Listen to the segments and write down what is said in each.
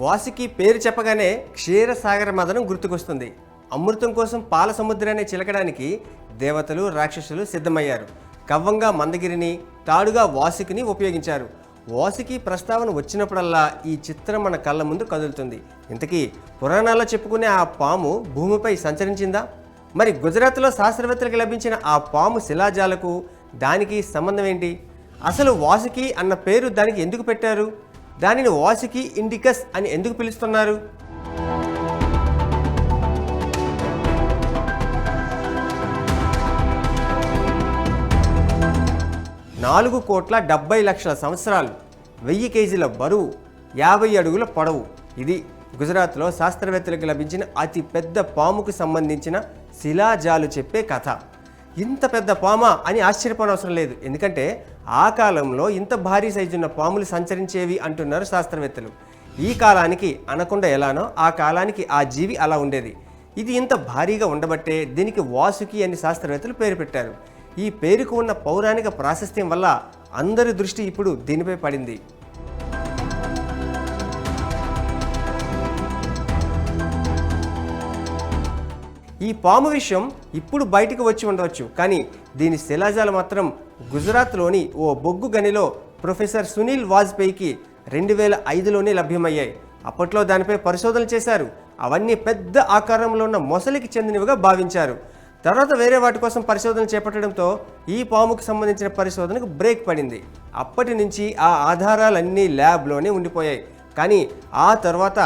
వాసుకి పేరు చెప్పగానే క్షీరసాగర మదనం గుర్తుకొస్తుంది. అమృతం కోసం పాల సముద్రాన్ని చిలకడానికి దేవతలు రాక్షసులు సిద్ధమయ్యారు. కవ్వంగా మందగిరిని తాడుగా వాసుకిని ఉపయోగించారు. వాసుకి ప్రస్తావన వచ్చినప్పుడల్లా ఈ చిత్రం మన కళ్ళ ముందు కదులుతుంది. ఇంతకీ పురాణాల్లో చెప్పుకునే ఆ పాము భూమిపై సంచరించిందా? మరి గుజరాత్లో శాస్త్రవేత్తలకు లభించిన ఆ పాము శిలాజాలకు దానికి సంబంధం ఏంటి? అసలు వాసుకి అన్న పేరు దానికి ఎందుకు పెట్టారు? దానిని వాసుకి ఇండికస్ అని ఎందుకు పిలుస్తున్నారు? నాలుగు కోట్ల డెబ్బై లక్షల సంవత్సరాలు వెయ్యి కేజీల బరువు యాభై అడుగుల పొడవు. ఇది గుజరాత్లో శాస్త్రవేత్తలకు లభించిన అతి పెద్ద పాముకు సంబంధించిన శిలాజాలు చెప్పే కథ. ఇంత పెద్ద పామా అని ఆశ్చర్యపోనవసరం లేదు. ఎందుకంటే ఆ కాలంలో ఇంత భారీ సైజున్న పాములు సంచరించేవి అంటున్నారు శాస్త్రవేత్తలు. ఈ కాలానికి అనకుండా ఎలానో ఆ కాలానికి ఆ జీవి అలా ఉండేది. ఇది ఇంత భారీగా ఉండబట్టే దీనికి వాసుకి అని శాస్త్రవేత్తలు పేరు పెట్టారు. ఈ పేరుకు ఉన్న పౌరాణిక ప్రాశస్త్యం వల్ల అందరి దృష్టి ఇప్పుడు దీనిపై పడింది. ఈ పాము విషయం ఇప్పుడు బయటకు వచ్చి ఉండవచ్చు కానీ దీని శిలాజాలు మాత్రం గుజరాత్లోని ఓ బొగ్గు గనిలో ప్రొఫెసర్ సునీల్ వాజ్పేయికి రెండు వేల ఐదులోనే లభ్యమయ్యాయి. అప్పట్లో దానిపై పరిశోధనలు చేశారు. అవన్నీ పెద్ద ఆకారంలో ఉన్న మొసలికి చెందినవిగా భావించారు. తర్వాత వేరే వాటి కోసం పరిశోధన చేపట్టడంతో ఈ పాముకు సంబంధించిన పరిశోధనకు బ్రేక్ పడింది. అప్పటి నుంచి ఆ ఆధారాలన్నీ ల్యాబ్లోనే ఉండిపోయాయి. కానీ ఆ తర్వాత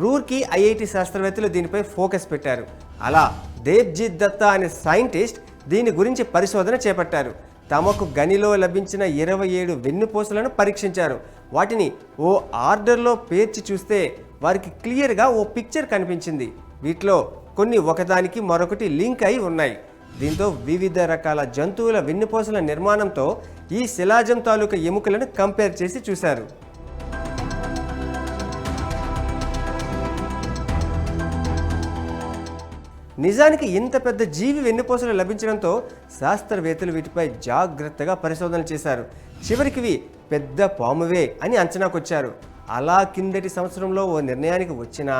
రూర్కి ఐఐటి శాస్త్రవేత్తలు దీనిపై ఫోకస్ పెట్టారు. అలా దేవ్జిత్ దత్తా అనే సైంటిస్ట్ దీని గురించి పరిశోధన చేపట్టారు. తమకు గనిలో లభించిన ఇరవై ఏడు వెన్నుపూసలను పరీక్షించారు. వాటిని ఓ ఆర్డర్లో పేర్చి చూస్తే వారికి క్లియర్గా ఓ పిక్చర్ కనిపించింది. వీటిలో కొన్ని ఒకదానికి మరొకటి లింక్ అయి ఉన్నాయి. దీంతో వివిధ రకాల జంతువుల వెన్నుపూసల నిర్మాణంతో ఈ శిలాజం తాలూకా ఎముకలను కంపేర్ చేసి చూశారు. నిజానికి ఇంత పెద్ద జీవి వెన్నుపూసలు లభించడంతో శాస్త్రవేత్తలు వీటిపై జాగ్రత్తగా పరిశోధనలు చేశారు. చివరికి ఇవి పెద్ద పామువే అని అంచనాకొచ్చారు. అలా కిందటి సంవత్సరంలో ఓ నిర్ణయానికి వచ్చినా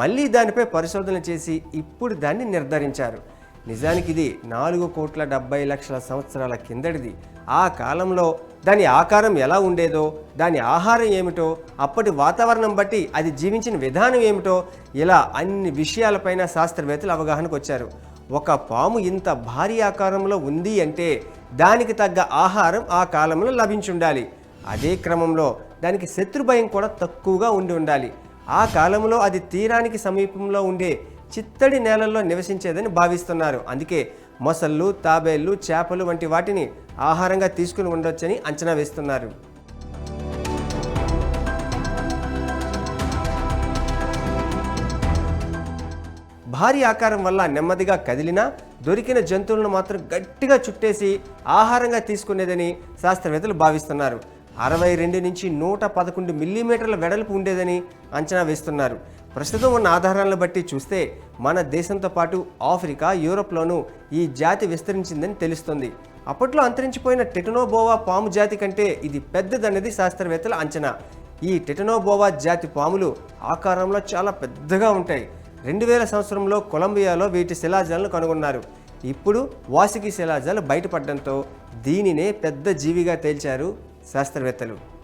మళ్ళీ దానిపై పరిశోధన చేసి ఇప్పుడు దాన్ని నిర్ధారించారు. నిజానికి ఇది నాలుగు కోట్ల డెబ్బై లక్షల సంవత్సరాల కిందటిది. ఆ కాలంలో దాని ఆకారం ఎలా ఉండేదో దాని ఆహారం ఏమిటో అప్పటి వాతావరణం బట్టి అది జీవించిన విధానం ఏమిటో ఇలా అన్ని విషయాలపైన శాస్త్రవేత్తలు అవగాహనకు వచ్చారు. ఒక పాము ఇంత భారీ ఆకారంలో ఉంది అంటే దానికి తగ్గ ఆహారం ఆ కాలంలో లభించుండాలి. అదే క్రమంలో దానికి శత్రుభయం కూడా తక్కువగా ఉండి ఉండాలి. ఆ కాలంలో అది తీరానికి సమీపంలో ఉండే చిత్తడి నేలల్లో నివసించేదని భావిస్తున్నారు. అందుకే మొసళ్ళు తాబేళ్ళు చేపలు వంటి వాటిని ఆహారంగా తీసుకుని ఉండొచ్చని అంచనా వేస్తున్నారు. భారీ ఆకారం వల్ల నెమ్మదిగా కదిలినా దొరికిన జంతువులను మాత్రం గట్టిగా చుట్టేసి ఆహారంగా తీసుకునేదని శాస్త్రవేత్తలు భావిస్తున్నారు. అరవై రెండు నుంచి నూట పదకొండు మిల్లీమీటర్ల వెడల్పు ఉండేదని అంచనా వేస్తున్నారు. ప్రస్తుతం ఉన్న ఆధారాలను బట్టి చూస్తే మన దేశంతో పాటు ఆఫ్రికా యూరోప్లోనూ ఈ జాతి విస్తరించిందని తెలుస్తుంది. అప్పట్లో అంతరించిపోయిన టెటనోబోవా పాము జాతి కంటే ఇది పెద్దదన్నది శాస్త్రవేత్తల అంచనా. ఈ టెటనోబోవా జాతి పాములు ఆకారంలో చాలా పెద్దగా ఉంటాయి. రెండు వేల సంవత్సరంలో కొలంబియాలో వీటి శిలాజాలను కనుగొన్నారు. ఇప్పుడు వాసికి శిలాజాలు బయటపడడంతో దీనినే పెద్ద జీవిగా తేల్చారు శాస్త్రవేత్తలు.